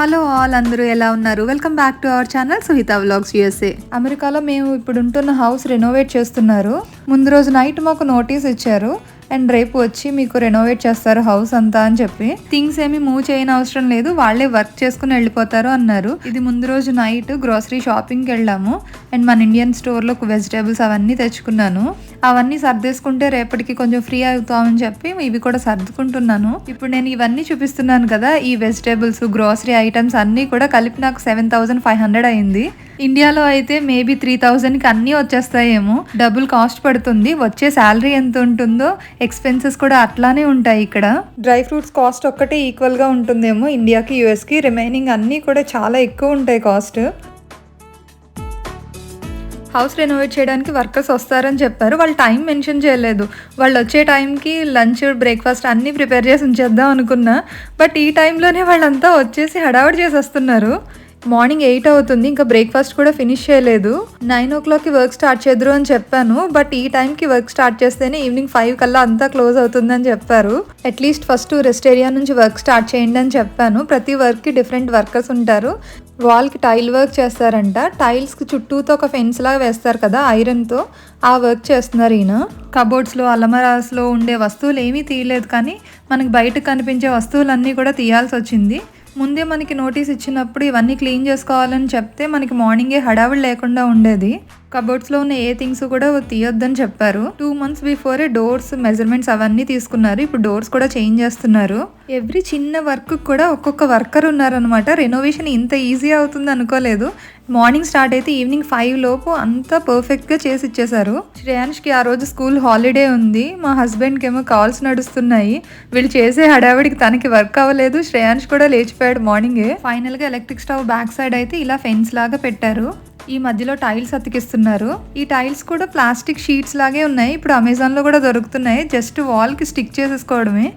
Hello all అందరూ ఎలా ఉన్నారు? Welcome back to our channel Suhita vlogs USA అమెరికాలో మేము ఇప్పుడు ఉంటున్న హౌస్ రెనోవేట్ చేస్తున్నారు. ముందు రోజు నైట్ మాకు నోటీస్ ఇచ్చారు. అండ్ రేపు వచ్చి మీకు రెనోవేట్ చేస్తారు హౌస్ అంతా అని చెప్పి. థింగ్స్ ఏమి మూవ్ చేయని అవసరం లేదు. వాళ్ళే వర్క్ చేసుకుని వెళ్ళిపోతారు అన్నారు. ఇది ముందు రోజు నైట్ గ్రోసరీ షాపింగ్కి వెళ్ళాము. అండ్ మన ఇండియన్ స్టోర్లో వెజిటేబుల్స్ అవన్నీ తెచ్చుకున్నాను. అవన్నీ సర్దేసుకుంటే రేపటికి కొంచెం ఫ్రీ అవుతామని చెప్పి ఇవి కూడా సర్దుకుంటున్నాను. ఇప్పుడు నేను ఇవన్నీ చూపిస్తున్నాను కదా ఈ వెజిటేబుల్స్ గ్రోసరీ ఐటమ్స్ అన్నీ కూడా కలిపి నాకు సెవెన్ థౌసండ్ ఫైవ్ హండ్రెడ్ అయింది. ఇండియాలో అయితే మేబీ త్రీ థౌజండ్కి అన్నీ వచ్చేస్తాయేమో. డబుల్ కాస్ట్ పడుతుంది. వచ్చే శాలరీ ఎంత ఉంటుందో ఎక్స్పెన్సెస్ కూడా అట్లానే ఉంటాయి ఇక్కడ. డ్రై ఫ్రూట్స్ కాస్ట్ ఒక్కటే ఈక్వల్గా ఉంటుందేమో ఇండియాకి యూఎస్కి. రిమైనింగ్ అన్నీ కూడా చాలా ఎక్కువ ఉంటాయి కాస్ట్. హౌస్ రెనోవేట్ చేయడానికి వర్కర్స్ వస్తారని చెప్పారు. వాళ్ళు టైం మెన్షన్ చేయలేదు. వాళ్ళు వచ్చే టైంకి లంచ్ బ్రేక్ఫాస్ట్ అన్నీ ప్రిపేర్ చేసి ఉంచేద్దాం అనుకున్నా. బట్ ఈ టైంలోనే వాళ్ళంతా వచ్చేసి హడావుడి చేసేస్తున్నారు. మార్నింగ్ ఎయిట్ అవుతుంది. ఇంకా బ్రేక్ఫాస్ట్ కూడా ఫినిష్ చేయలేదు. నైన్ ఓ క్లాక్కి వర్క్ స్టార్ట్ చేద్దరు అని చెప్పాను. బట్ ఈ టైంకి వర్క్ స్టార్ట్ చేస్తేనే ఈవినింగ్ ఫైవ్ కల్లా అంతా క్లోజ్ అవుతుందని చెప్పారు. At least first rest area నుంచి వర్క్ స్టార్ట్ చేయండి అని చెప్పాను. ప్రతి వర్క్కి డిఫరెంట్ వర్కర్స్ ఉంటారు. వాల్కి టైల్ వర్క్ చేస్తారంట. టైల్స్కి చుట్టూతో ఒక ఫెన్స్ లాగా వేస్తారు కదా ఐరన్తో. ఆ వర్క్ చేస్తున్నారు ఈయన. కబోర్డ్స్లో అలమరాస్లో ఉండే వస్తువులు ఏమీ తీయలేదు కానీ మనకి బయటకు కనిపించే వస్తువులన్నీ కూడా తీయాల్సి వచ్చింది ముందే మనకి నోటీస్ ఇచ్చినప్పుడు ఇవన్నీ క్లీన్ చేసుకోవాలని చెప్తే మనకి మార్నింగే హడావిడి లేకుండా ఉండేది. కబోర్డ్స్లో ఉన్న ఏ థింగ్స్ కూడా తీయొద్దని చెప్పారు. టూ మంత్స్ బిఫోరే డోర్స్ మెజర్మెంట్స్ అవన్నీ తీసుకున్నారు. ఇప్పుడు డోర్స్ కూడా చేంజ్ చేస్తున్నారు. ఎవ్రీ చిన్న వర్క్ కూడా ఒక్కొక్క వర్కర్ ఉన్నారనమాట రెనోవేషన్ ఇంత ఈజీ అవుతుంది అనుకోలేదు. మార్నింగ్ స్టార్ట్ అయితే ఈవినింగ్ ఫైవ్ లోపు అంతా పర్ఫెక్ట్గా చేసి ఇచ్చేశారు. శ్రేయాన్ష్కి ఆ రోజు స్కూల్ హాలిడే ఉంది. మా హస్బెండ్కి ఏమో కాల్స్ నడుస్తున్నాయి. వీళ్ళు చేసే హడావిడికి తనకి వర్క్ అవ్వలేదు. శ్రేయాన్ష్ కూడా లేచిపోయాడు మార్నింగే ఫైనల్గా ఎలక్ట్రిక్ స్టవ్ బ్యాక్ సైడ్ అయితే ఇలా ఫెన్స్ లాగా పెట్టారు. ఈ మధ్యలో టైల్స్ అతికిస్తున్నారు. ఈ టైల్స్ కూడా ప్లాస్టిక్ షీట్స్ లాగే ఉన్నాయి. ఇప్పుడు అమెజాన్లో కూడా దొరుకుతున్నాయి. జస్ట్ వాల్కి స్టిక్ చేసేసుకోవడమే.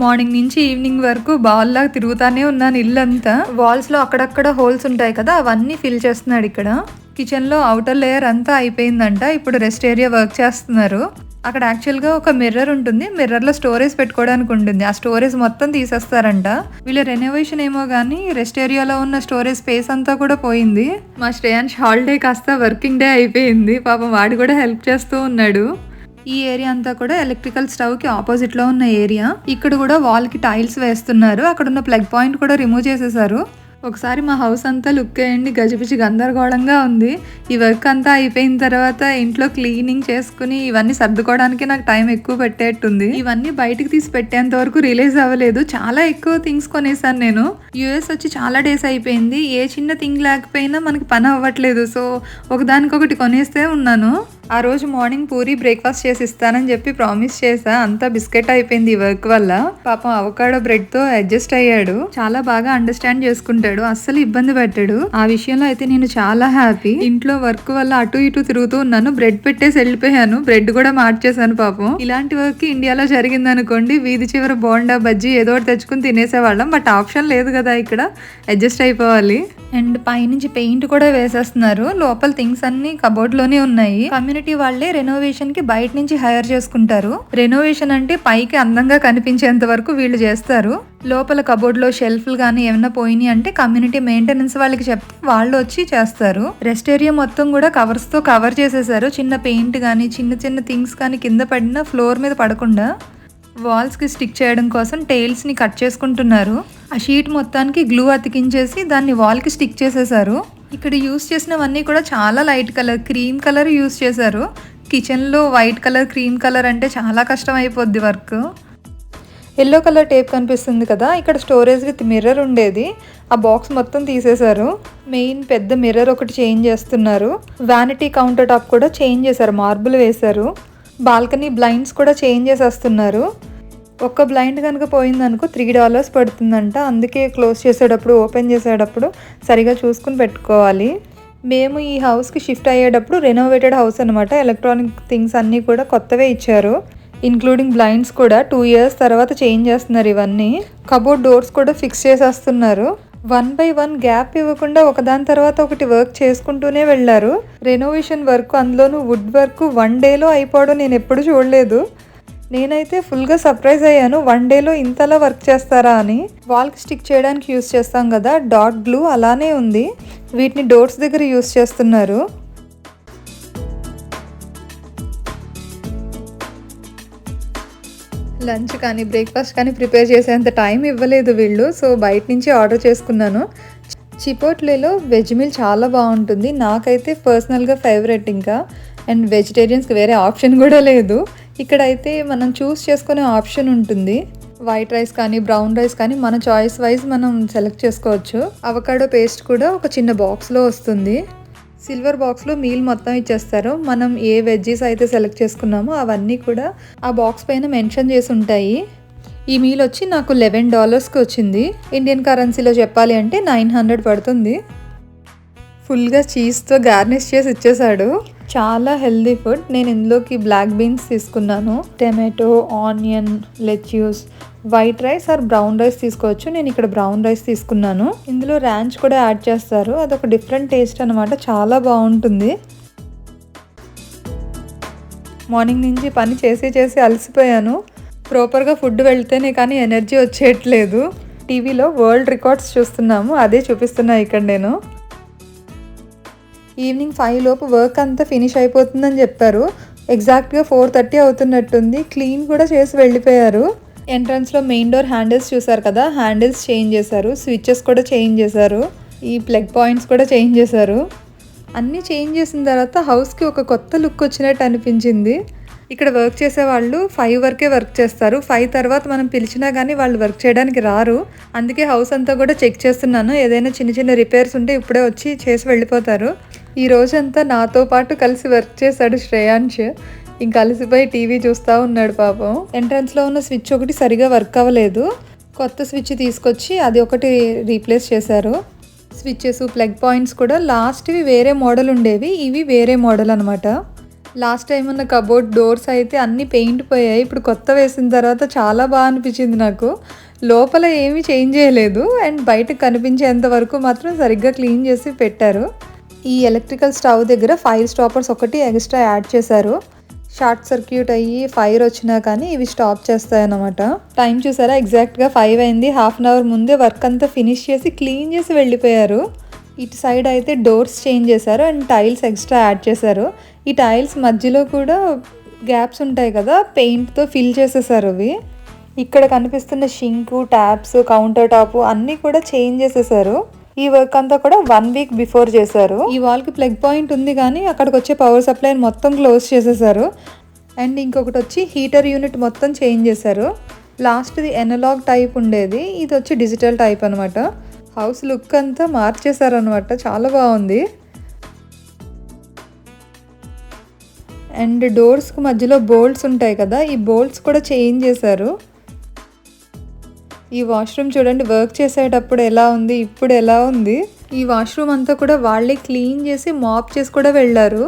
మార్నింగ్ నుంచి ఈవినింగ్ వరకు బాల్ లాగా తిరుగుతానే ఉన్నాను ఇల్లంతా. వాల్స్లో అక్కడక్కడ హోల్స్ ఉంటాయి కదా అవన్నీ ఫిల్ చేస్తున్నాడు ఇక్కడ. కిచెన్లో అవుటర్ లేయర్ అంతా అయిపోయిందంట ఇప్పుడు రెస్ట్ ఏరియా వర్క్ చేస్తున్నారు. అక్కడ యాక్చువల్గా ఒక మిర్రర్ ఉంటుంది మిర్రర్లో స్టోరేజ్ పెట్టుకోవడానికి ఉంటుంది. ఆ స్టోరేజ్ మొత్తం తీసేస్తారంట. వీళ్ళ రెనోవేషన్ ఏమో కానీ రెస్ట్ ఏరియాలో ఉన్న స్టోరేజ్ స్పేస్ అంతా కూడా పోయింది. మా శ్రేయాన్ష్ హాలిడే కాస్త వర్కింగ్ డే అయిపోయింది. పాపం వాడు కూడా హెల్ప్ చేస్తూ ఉన్నాడు. ఈ ఏరియా అంతా కూడా ఎలక్ట్రికల్ స్టవ్కి ఆపోజిట్లో ఉన్న ఏరియా. ఇక్కడ కూడా వాల్కి టైల్స్ వేస్తున్నారు. అక్కడ ఉన్న ప్లగ్ పాయింట్ కూడా రిమూవ్ చేసేసారు. ఒకసారి మా హౌస్ అంతా లుక్ వేయండి గజిబిజి గందరగోళంగా ఉంది. ఈ వర్క్ అంతా అయిపోయిన తర్వాత ఇంట్లో క్లీనింగ్ చేసుకుని ఇవన్నీ సర్దుకోవడానికి నాకు టైం ఎక్కువ పెట్టేట్టుంది. ఇవన్నీ బయటకు తీసి పెట్టేంత వరకు రిలీజ్ అవ్వలేదు. చాలా ఎక్కువ థింగ్స్ కొనేసాను నేను. యుఎస్ వచ్చి చాలా డేస్ అయిపోయింది. ఏ చిన్న థింగ్ లేకపోయినా మనకి పని అవ్వట్లేదు. సో ఒకదానికొకటి కొనేస్తే ఉన్నాను. ఆ రోజు మార్నింగ్ పూరి బ్రేక్ఫాస్ట్ చేసి ఇస్తానని చెప్పి ప్రామిస్ చేసా అంతా బిస్కెట్ అయిపోయింది ఈ వర్క్ వల్ల. పాపం అవకాడో బ్రెడ్తో అడ్జస్ట్ అయ్యాడు. చాలా బాగా అండర్స్టాండ్ చేసుకుంటాడు. అస్సలు ఇబ్బంది పెట్టాడు. ఆ విషయంలో అయితే నేను చాలా హ్యాపీ. ఇంట్లో వర్క్ వల్ల అటు ఇటు తిరుగుతూ ఉన్నాను. బ్రెడ్ పెట్టేసి వెళ్ళిపోయాను. బ్రెడ్ కూడా మార్చేశాను పాపం. ఇలాంటి వర్క్ ఇండియాలో జరిగింది అనుకోండి వీధి చివర బోండా బజ్జీ ఏదో ఒకటి తెచ్చుకుని తినేసేవాళ్ళం. బట్ ఆప్షన్ లేదు కదా ఇక్కడ. అడ్జస్ట్ అయిపోవాలి. అండ్ పైనుంచి పెయింట్ కూడా వేసేస్తున్నారు. లోపల థింగ్స్ అన్ని కబోర్డ్లోనే ఉన్నాయి. కమ్యూనిటీ వాళ్ళే రెనోవేషన్కి బయట నుంచి హైర్ చేసుకుంటారు. రెనోవేషన్ అంటే పైకి అందంగా కనిపించేంత వరకు వీళ్ళు చేస్తారు. లోపల కబోర్డ్లో షెల్ఫ్లు కానీ ఏమైనా పోయినాయి అంటే కమ్యూనిటీ మెయింటెనెన్స్ వాళ్ళకి చెప్తే వాళ్ళు వచ్చి చేస్తారు. రెస్ట్ ఏరియా మొత్తం కూడా కవర్స్తో కవర్ చేసేసారు. చిన్న పెయింట్ కానీ చిన్న చిన్న థింగ్స్ కానీ కింద పడిన ఫ్లోర్ మీద పడకుండా వాల్స్కి స్టిక్ చేయడం కోసం టైల్స్ని కట్ చేసుకుంటున్నారు. ఆ షీట్ మొత్తానికి గ్లూ అతికించేసి దాన్ని వాల్కి స్టిక్ చేసేసారు. ఇక్కడ యూస్ చేసినవన్నీ కూడా చాలా light colour cream colour use చేశారు. కిచెన్లో వైట్ కలర్ క్రీమ్ కలర్ అంటే చాలా కష్టం అయిపోద్ది వర్క్. ఎల్లో కలర్ టేప్ కనిపిస్తుంది కదా ఇక్కడ స్టోరేజ్ విత్ మిర్రర్ ఉండేది. ఆ బాక్స్ మొత్తం తీసేశారు. మెయిన్ పెద్ద మిర్రర్ ఒకటి చేంజ్ చేస్తున్నారు. వ్యానిటీ కౌంటర్ టాప్ కూడా చేంజ్ చేశారు మార్బుల్ వేశారు. బాల్కనీ బ్లైండ్స్ కూడా చేంజ్ చేసేస్తున్నారు. ఒక్క బ్లైండ్ కనుక పోయిందనుకో త్రీ డాలర్స్ పడుతుందంట. అందుకే క్లోజ్ చేసేటప్పుడు ఓపెన్ చేసేటప్పుడు సరిగా చూసుకుని పెట్టుకోవాలి. మేము ఈ హౌస్కి షిఫ్ట్ అయ్యేటప్పుడు రెనోవేటెడ్ హౌస్ అనమాట ఎలక్ట్రానిక్ థింగ్స్ అన్నీ కూడా కొత్తవే ఇచ్చారు. ఇంక్లూడింగ్ బ్లైండ్స్ కూడా టూ ఇయర్స్ తర్వాత చేంజ్ చేస్తున్నారు ఇవన్నీ. కబోర్డ్ డోర్స్ కూడా ఫిక్స్ చేసేస్తున్నారు. వన్ బై వన్ గ్యాప్ ఇవ్వకుండా ఒకదాని తర్వాత ఒకటి వర్క్ చేసుకుంటూనే వెళ్ళారు. రెనోవేషన్ వర్క్ అందులోనూ వుడ్ వర్క్ వన్ డేలో అయిపోవడం నేను ఎప్పుడు చూడలేదు. నేనైతే ఫుల్గా సర్ప్రైజ్ అయ్యాను. వన్ డేలో ఇంతలా వర్క్ చేస్తారా అని. వాల్కి స్టిక్ చేయడానికి యూస్ చేస్తాం కదా డాట్ గ్లూ అలానే ఉంది. వీటిని డోర్స్ దగ్గర యూస్ చేస్తున్నారు. లంచ్ కానీ బ్రేక్ఫాస్ట్ కానీ ప్రిపేర్ చేసేంత టైం ఇవ్వలేదు వీళ్ళు. సో బయట నుంచి ఆర్డర్ చేసుకున్నాను. చిపోట్లేలో వెజ్ మీల్ చాలా బాగుంటుంది. నాకైతే పర్సనల్గా ఫేవరెట్ ఇంకా. అండ్ వెజిటేరియన్స్కి వేరే ఆప్షన్ కూడా లేదు. ఇక్కడైతే మనం చూస్ చేసుకునే ఆప్షన్ ఉంటుంది. వైట్ రైస్ కానీ బ్రౌన్ రైస్ కానీ మన చాయిస్ వైజ్ మనం సెలెక్ట్ చేసుకోవచ్చు. అవకాడో పేస్ట్ కూడా ఒక చిన్న బాక్స్లో వస్తుంది. సిల్వర్ బాక్స్లో మీల్ మొత్తం ఇచ్చేస్తారు. మనం ఏ వెజ్జీస్ అయితే సెలెక్ట్ చేసుకున్నామో అవన్నీ కూడా ఆ బాక్స్ పైన మెన్షన్ చేసి ఉంటాయి. ఈ మీల్ వచ్చి నాకు లెవెన్ డాలర్స్కి వచ్చింది. ఇండియన్ కరెన్సీలో చెప్పాలి అంటే నైన్ హండ్రెడ్ పడుతుంది. ఫుల్గా చీజ్తో గార్నిష్ చేసి ఇచ్చేసాడు. చాలా హెల్దీ ఫుడ్. నేను ఇందులోకి బ్లాక్ బీన్స్ తీసుకున్నాను. Tomato onion lettuce white rice or brown rice తీసుకోవచ్చు. నేను ఇక్కడ బ్రౌన్ రైస్ తీసుకున్నాను. ఇందులో ర్యాంచ్ కూడా యాడ్ చేస్తారు. అదొక డిఫరెంట్ టేస్ట్ అనమాట చాలా బాగుంటుంది. మార్నింగ్ నుంచి పని చేసి చేసి అలసిపోయాను. ప్రాపర్గా ఫుడ్ వెళ్తేనే కానీ ఎనర్జీ వచ్చేయట్లేదు. టీవీలో వరల్డ్ రికార్డ్స్ చూస్తున్నాము. అదే చూపిస్తున్నా ఇక్కడ నేను. ఈవినింగ్ ఫైవ్ లోపు వర్క్ అంతా ఫినిష్ అయిపోతుందని చెప్పారు. ఎగ్జాక్ట్గా ఫోర్ థర్టీ అవుతున్నట్టుంది. క్లీన్ కూడా చేసి వెళ్ళిపోయారు. ఎంట్రన్స్లో మెయిన్ డోర్ హ్యాండిల్స్ చూసారు కదా? హ్యాండిల్స్ చేంజ్ చేశారు. స్విచ్చెస్ కూడా చేంజ్ చేశారు. ఈ ప్లగ్ పాయింట్స్ కూడా చేంజ్ చేశారు. అన్నీ చేంజ్ చేసిన తర్వాత హౌస్కి ఒక కొత్త లుక్ వచ్చినట్టు అనిపించింది. ఇక్కడ వర్క్ చేసే వాళ్ళు ఫైవ్ వరకే వర్క్ చేస్తారు. ఫైవ్ తర్వాత మనం పిలిచినా కానీ వాళ్ళు వర్క్ చేయడానికి రారు. అందుకే హౌస్ అంతా కూడా చెక్ చేస్తున్నాను. ఏదైనా చిన్న చిన్న రిపేర్స్ ఉంటే ఇప్పుడే వచ్చి చేసి వెళ్ళిపోతారు. ఈ రోజంతా నాతో పాటు కలిసి వర్క్ చేశాడు శ్రేయాంశ్. ఇంక అలసిపోయి టీవీ చూస్తూ ఉన్నాడు పాపం. ఎంట్రన్స్లో ఉన్న స్విచ్ ఒకటి సరిగా వర్క్ అవ్వలేదు. కొత్త స్విచ్ తీసుకొచ్చి అది ఒకటి రీప్లేస్ చేశారు. స్విచ్చెస్ ప్లగ్ పాయింట్స్ కూడా లాస్ట్వి వేరే మోడల్ ఉండేవి ఇవి వేరే మోడల్ అనమాట లాస్ట్ టైం ఉన్న కబోర్డ్ డోర్స్ అయితే అన్నీ పెయింట్ పోయాయి. ఇప్పుడు కొత్త వేసిన తర్వాత చాలా బాగా అనిపించింది నాకు. లోపల ఏమీ చేంజ్ చేయలేదు. అండ్ బయట కనిపించేంత వరకు మాత్రం సరిగ్గా క్లీన్ చేసి పెట్టారు. ఈ ఎలక్ట్రికల్ స్టవ్ దగ్గర ఫైర్ స్టాపర్స్ ఒకటి ఎక్స్ట్రా యాడ్ చేశారు. షార్ట్ సర్క్యూట్ అయ్యి ఫైర్ వచ్చినా కానీ ఇవి స్టాప్ చేస్తాయి అన్నమాట టైం చూసారా? ఎగ్జాక్ట్గా ఫైవ్ అయింది. హాఫ్ అన్ అవర్ ముందే వర్క్ అంతా ఫినిష్ చేసి క్లీన్ చేసి వెళ్ళిపోయారు. ఇటు సైడ్ అయితే డోర్స్ చేంజ్ చేశారు అండ్ టైల్స్ ఎక్స్ట్రా యాడ్ చేశారు. ఈ టైల్స్ మధ్యలో కూడా గ్యాప్స్ ఉంటాయి కదా పెయింట్తో ఫిల్ చేసేసారు అవి. ఇక్కడ కనిపిస్తున్న షింకు ట్యాప్స్ కౌంటర్ టాప్ అన్నీ కూడా చేంజ్ చేసేసారు. ఈ వర్క్ అంతా కూడా వన్ వీక్ బిఫోర్ చేశారు. ఈ వాల్కి ప్లగ్ పాయింట్ ఉంది కానీ అక్కడికి వచ్చే పవర్ సప్లై మొత్తం క్లోజ్ చేసేసారు అండ్ ఇంకొకటి వచ్చి హీటర్ యూనిట్ మొత్తం చేంజ్ చేశారు. లాస్ట్ది ఎనలాగ్ టైప్ ఉండేది. ఇది వచ్చి డిజిటల్ టైప్ అనమాట హౌస్ లుక్ అంతా మార్చేశారనమాట చాలా బాగుంది. అండ్ డోర్స్కి మధ్యలో బోల్ట్స్ ఉంటాయి కదా ఈ బోల్ట్స్ కూడా చేంజ్ చేశారు. ఈ వాష్రూమ్ చూడండి వర్క్ చేసేటప్పుడు ఎలా ఉంది ఇప్పుడు ఎలా ఉంది. ఈ వాష్రూమ్ అంతా కూడా వాళ్ళే క్లీన్ చేసి మాప్ చేసి కూడా వెళ్ళారు.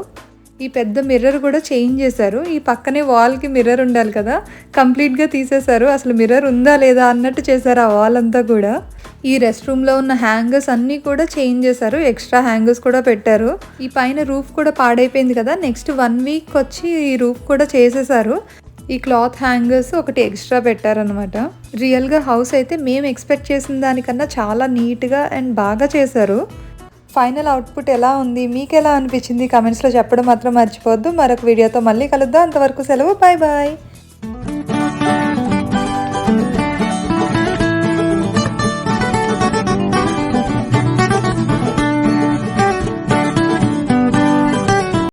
ఈ పెద్ద మిర్రర్ కూడా చేంజ్ చేశారు. ఈ పక్కనే వాల్కి మిర్రర్ ఉండాలి కదా కంప్లీట్గా తీసేశారు. అసలు మిర్రర్ ఉందా లేదా అన్నట్టు చేశారు ఆ వాల్ అంతా కూడా. ఈ రెస్ట్ రూమ్లో ఉన్న హ్యాంగర్స్ అన్నీ కూడా చేంజ్ చేశారు. ఎక్స్ట్రా హ్యాంగర్స్ కూడా పెట్టారు. ఈ పైన రూఫ్ కూడా పాడైపోయింది కదా నెక్స్ట్ వన్ వీక్ వచ్చి ఈ రూఫ్ కూడా చేసేసారు ఈ క్లాత్ హ్యాంగర్స్ ఒకటి ఎక్స్ట్రా పెట్టారనమాట రియల్గా హౌస్ అయితే మేము ఎక్స్పెక్ట్ చేసిన దానికన్నా చాలా నీట్గా అండ్ బాగా చేశారు. ఫైనల్ అవుట్పుట్ ఎలా ఉంది? మీకు ఎలా అనిపించింది? కమెంట్స్లో చెప్పడం మాత్రం మర్చిపోవద్దు. మరొక వీడియోతో మళ్ళీ కలుద్దాం. అంతవరకు సెలవు. Bye bye